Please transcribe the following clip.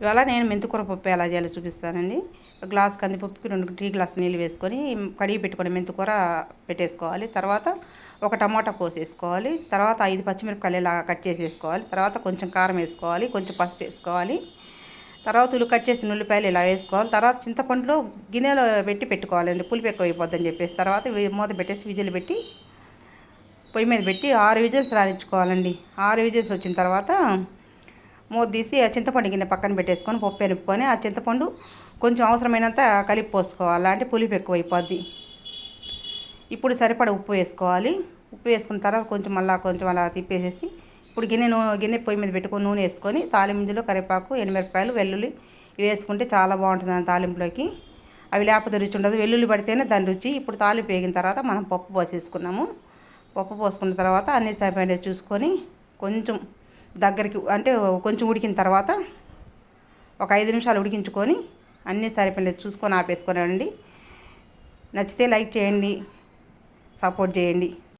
ఇవాళ నేను మెంతికూర పప్పు ఎలా చేయాలో చూపిస్తానండి. గ్లాస్ కందిపప్పుకి రెండు టీ గ్లాస్ నీళ్ళు వేసుకొని కడిగి పెట్టుకొని మెంతికూర పెట్టేసుకోవాలి. తర్వాత ఒక టమాటా కోసేసుకోవాలి. తర్వాత ఐదు పచ్చిమిరపకాయలు ఇలా కట్ చేసేసుకోవాలి. తర్వాత కొంచెం కారం వేసుకోవాలి. కొంచెం పసుపు వేసుకోవాలి. తర్వాత ఉల్లి కట్ చేసిన ఉల్లిపాయలు ఇలా వేసుకోవాలి. తర్వాత చింతపండులో గిన్నెలో పెట్టి పెట్టుకోవాలండి. పులిపు ఎక్కువ అయిపోద్దని చెప్పేసి తర్వాత మూత పెట్టేసి విజిల్ పెట్టి పొయ్యి మీద పెట్టి ఆరు విజిల్స్ రాణించుకోవాలండి ఆరు విజిల్స్ వచ్చిన తర్వాత మూత తీసి ఆ చింతపండు గిన్నె పక్కన పెట్టేసుకొని పప్పు ఎనుపుకొని ఆ చింతపండు కొంచెం అవసరమైనంత కలిపి పోసుకోవాలి. అంటే పులిపు ఎక్కువ అయిపోద్ది ఇప్పుడు సరిపడ ఉప్పు వేసుకోవాలి. ఉప్పు వేసుకున్న తర్వాత కొంచెం మళ్ళీ కొంచెం అలా తిప్పేసేసి ఇప్పుడు గిన్నె నూనె గిన్నె పొయ్యి మీద పెట్టుకొని నూనె వేసుకొని తాలింపులో కరివేపాకు ఎండుమిరపకాయలు వెల్లుల్లి ఇవి వేసుకుంటే చాలా బాగుంటుంది ఆ తాలింపులోకి. అవి లేకపోతే రుచి ఉండదు. వెల్లుల్లి పడితేనే దాని రుచి. ఇప్పుడు తాలింపు వేగిన తర్వాత మనం పప్పు పోసేసుకున్నాము. పప్పు పోసుకున్న తర్వాత అన్ని సరిపోయిన చూసుకొని కొంచెం దగ్గరికి అంటే కొంచెం ఉడికిన తర్వాత ఒక ఐదు నిమిషాలు ఉడికించుకొని అన్నీ సరిపోయిన చూసుకొని ఆపేసుకొని నచ్చితే లైక్ చేయండి సపోర్ట్ చేయండి.